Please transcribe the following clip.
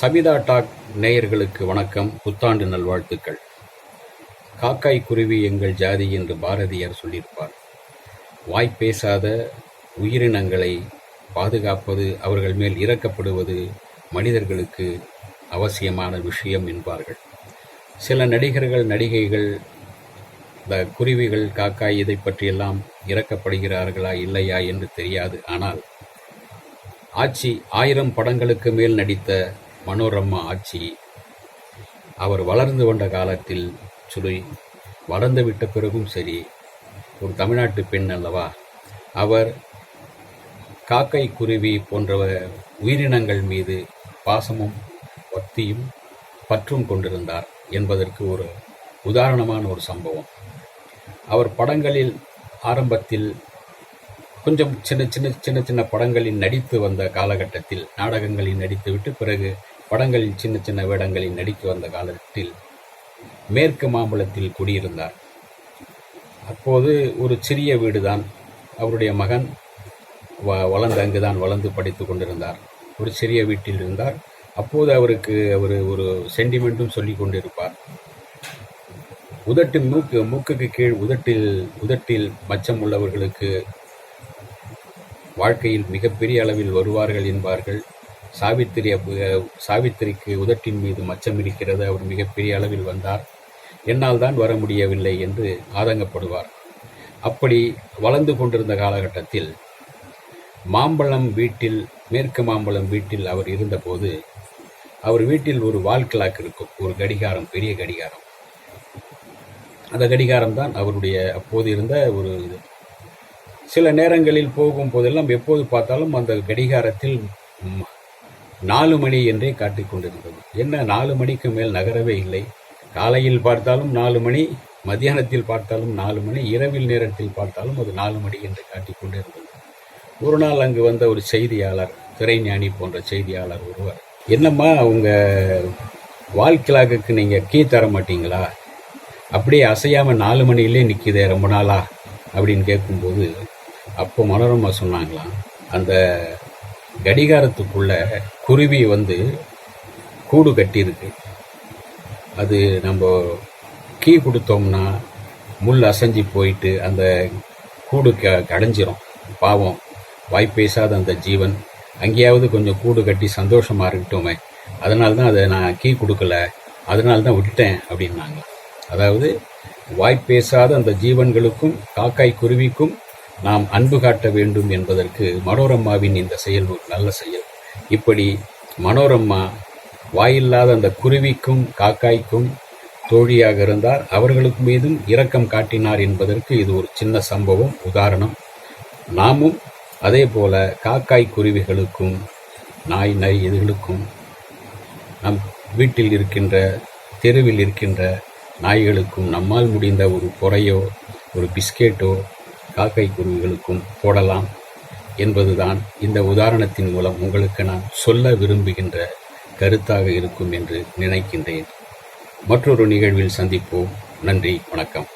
Sabitha talk நேயர்களுக்கு வணக்கம். புத்தாண்டு நல்வாழ்த்துக்கள். காக்காய் குருவி எங்கள் ஜாதி என்று பாரதியார் சொல்லியிருப்பார். வாய் பேசாத உயிரினங்களை பாதுகாப்பது அவர்கள் மேல் இறக்கப்படுவது மனிதர்களுக்கு அவசியமான விஷயம் என்பார்கள். சில நடிகர்கள் நடிகைகள் இந்த குருவிகள் காக்காய் இதை பற்றியெல்லாம் இறக்கப்படுகிறார்களா இல்லையா என்று தெரியாது. ஆனால் ஆட்சி ஆயிரம் படங்களுக்கு மேல் நடித்த மனோரமா ஆட்சி. அவர் வளர்ந்து கொண்ட காலத்தில் சொல்லி வளர்ந்து விட்ட பிறகும் சரி ஒரு தமிழ்நாட்டு பெண் அல்லவா? அவர் காக்கை குருவி போன்ற உயிரினங்கள் மீது பாசமும் பக்தியும் பற்றும் கொண்டிருந்தார் என்பதற்கு ஒரு உதாரணமான ஒரு சம்பவம். அவர் படங்களில் ஆரம்பத்தில் கொஞ்சம் சின்ன சின்ன சின்ன சின்ன படங்களில் நடித்து வந்த காலகட்டத்தில் நாடகங்களில் நடித்துவிட்டு பிறகு படங்களில் சின்ன சின்ன வேடங்களில் நடித்து வந்த காலத்தில் மேற்கு மாம்பலத்தில் குடியிருந்தார். அப்போது ஒரு சிறிய வீடுதான். அவருடைய மகன் வ வளர்ந்து அங்குதான் வளர்ந்து படித்து கொண்டிருந்தார். ஒரு சிறிய வீட்டில் இருந்தார். அப்போது அவருக்கு அவர் ஒரு சென்டிமெண்ட்டும் சொல்லி கொண்டிருப்பார். உதட்டு மூக்கு மூக்குக்கு கீழ் உதட்டில் உதட்டில் மச்சம் உள்ளவர்களுக்கு வாழ்க்கையில் மிகப்பெரிய அளவில் வருவார்கள் என்பார்கள். சாவித்திரி சாவித்திரிக்கு உதட்டின் மீது மச்சம் இருக்கிறது அவர் மிகப்பெரிய அளவில் வந்தார். என்னால் தான் வர முடியவில்லை என்று ஆதங்கப்படுவார். அப்படி வளர்ந்து கொண்டிருந்த காலகட்டத்தில் மாம்பழம் வீட்டில் மேற்கு மாம்பழம் வீட்டில் அவர் இருந்தபோது அவர் வீட்டில் ஒரு வால் கிளாக் இருக்கும் ஒரு கடிகாரம் பெரிய கடிகாரம். அந்த கடிகாரம் தான் அவருடைய அப்போது இருந்த ஒரு இது. சில நேரங்களில் போகும் போதெல்லாம் எப்போது பார்த்தாலும் அந்த கடிகாரத்தில் நாலு மணி என்றே காட்டிக் கொண்டிருந்தது. என்ன நாலு மணிக்கு மேல் நகரவே இல்லை? காலையில் பார்த்தாலும் நாலு மணி மத்தியானத்தில் பார்த்தாலும் நாலு மணி இரவில் நேரத்தில் பார்த்தாலும் அது நாலு மணி என்று காட்டிக் கொண்டிருந்தது. ஒரு நாள் அங்கு வந்த ஒரு செய்தியாளர் திரைஞானி போன்ற செய்தியாளர் ஒருவர் என்னம்மா உங்க வாழ்க்கைலாக்கு நீங்கள் கீ தர மாட்டீங்களா? அப்படியே அசையாமல் நாலு மணிலே நிற்கிதே ரொம்ப நாளா? அப்படின்னு கேட்கும்போது அப்போ மனோரமா சொன்னாங்களாம் அந்த கடிகாரத்துக்குள்ள குருவி வந்து கூடு கட்டியிருக்கு. அது நம்ம கீ கொடுத்தோம்னா முள் அசைஞ்சு போயிட்டு அந்த கூடு க கடைஞ்சிரும். பாவம் வாய்ப்பேசாத பேசாத அந்த ஜீவன். அங்கேயாவது கொஞ்சம் கூடு கட்டி சந்தோஷமாக இருக்கட்டுமே. அதனால தான் அதை நான் கீ கொடுக்கல. அதனால தான் விட்டுட்டேன் அப்படின்னாங்க. அதாவது வாய்ப்பேசாத பேசாத அந்த ஜீவன்களுக்கும் காக்காய் குருவிக்கும் நாம் அன்பு காட்ட வேண்டும் என்பதற்கு மனோரம்மாவின் இந்த செயல் ஒரு நல்ல செயல். இப்படி மனோரம்மா வாயில்லாத அந்த குருவிக்கும் காக்காய்க்கும் தோழியாக இருந்தார். அவர்களுக்கு மீதும் இரக்கம் காட்டினார் என்பதற்கு இது ஒரு சின்ன சம்பவம் உதாரணம். நாமும் அதே போல காக்காய் குருவிகளுக்கும் நாய் நாய் இதுகளுக்கும் நம் வீட்டில் இருக்கின்ற தெருவில் இருக்கின்ற நாய்களுக்கும் நம்மால் முடிந்த ஒரு பொறையோ ஒரு பிஸ்கெட்டோ காக்கை குருவிகளுக்கும் போடலாம் என்பதுதான் இந்த உதாரணத்தின் மூலம் உங்களுக்கு நான் சொல்ல விரும்புகின்ற கருத்தாக இருக்கும் என்று நினைக்கின்றேன். மற்றொரு நிகழ்வில் சந்திப்போம். நன்றி வணக்கம்.